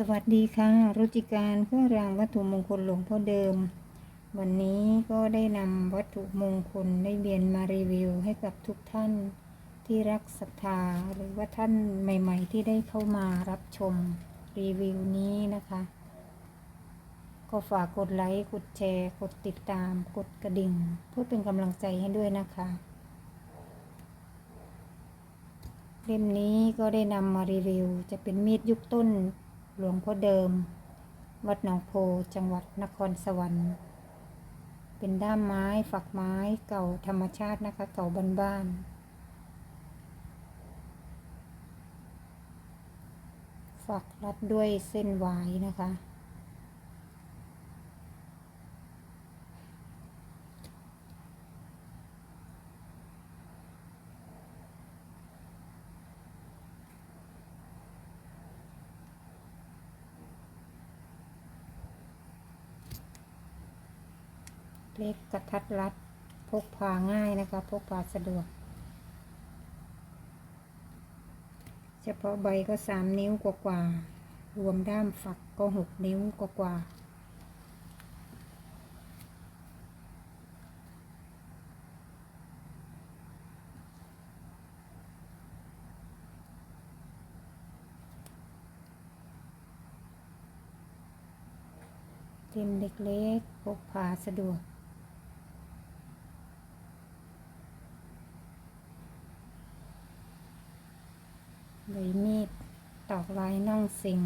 สวัสดีค่ะรุจิการเครื่องรางวัตถุมงคลหลวงพ่อเดิม วันนี้ก็ได้นำวัตถุมงคลได้เบียนมารีวิวให้กับทุกท่านที่รักศรัทธาหรือว่าท่านใหม่ ๆ ที่ได้เข้ามารับชมรีวิวนี้นะคะ ก็ฝากกดไลค์กดแชร์ กดติดตามกดกระดิ่ง เพื่อเป็นกำลังใจให้ด้วยนะคะเล่มนี้ก็ได้นำมารีวิว จะเป็นมีดยุคต้น หลวงพ่อเดิม วัดหนองโพจังหวัดนครสวรรค์ เป็นด้ามไม้ฝักไม้เก่าธรรมชาตินะคะ เก่าบ้านๆฝักรัดด้วยเส้นวายนะคะ เล็กกระทัดรัด พกพาง่ายนะคะ พกพาสะดวก เฉพาะใบก็สามนิ้วกว่าๆรวมด้ามฝักก็หกนิ้วกว่าๆเล่มเล็กๆพกพาสะดวก ใบมีดตอกลายน่องสิง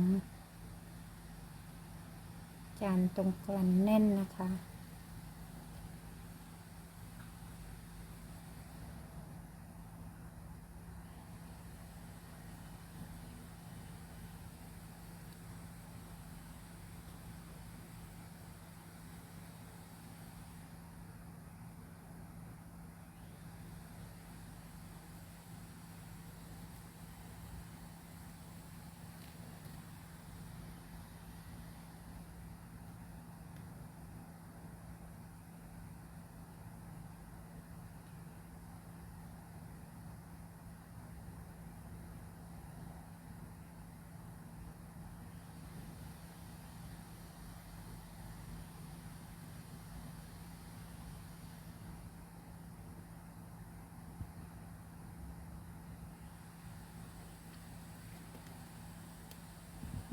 จานตรงกลันแน่นนะคะ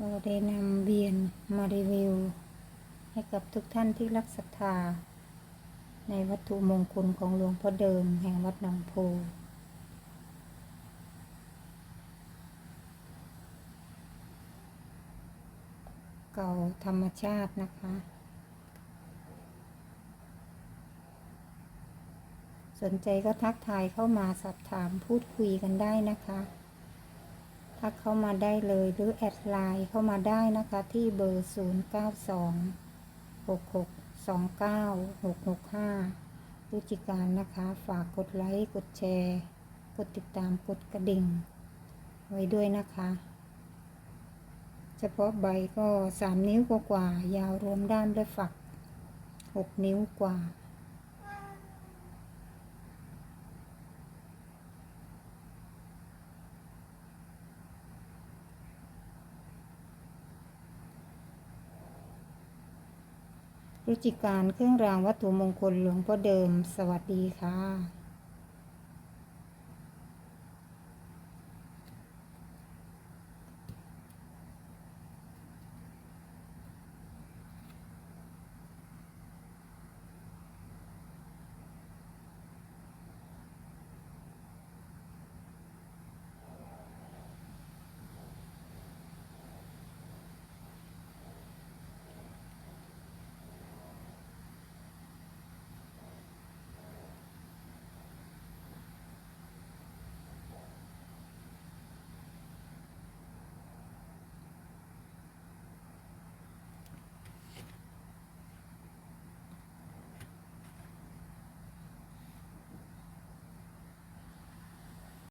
ก็ได้นำเบียนมารีวิว ให้กับทุกท่านที่รักศรัทธา ในวัตถุมงคลของหลวงพ่อเดิมแห่งวัดหนองโพเก่าธรรมชาตินะคะ สนใจก็ทักทายเข้ามาสอบถามพูดคุยกันได้นะคะ ทักเข้ามาได้เลยหรือแอดไลน์เข้ามาได้นะคะที่เบอร์ 0 9 2 6 6 2 9 6 6 5รู้จิการนะคะ ฝากกดไลค์ กดแชร์ กดติดตามกดกระดิ่ง ไว้ด้วยนะคะ เฉพาะใบก็ 3 นิ้วกว่ายาวรวมด้ามและฝัก 6 นิ้วกว่า รุจิการเครื่องรางวัตถุมงคลหลวงพ่อเดิม สวัสดีค่ะ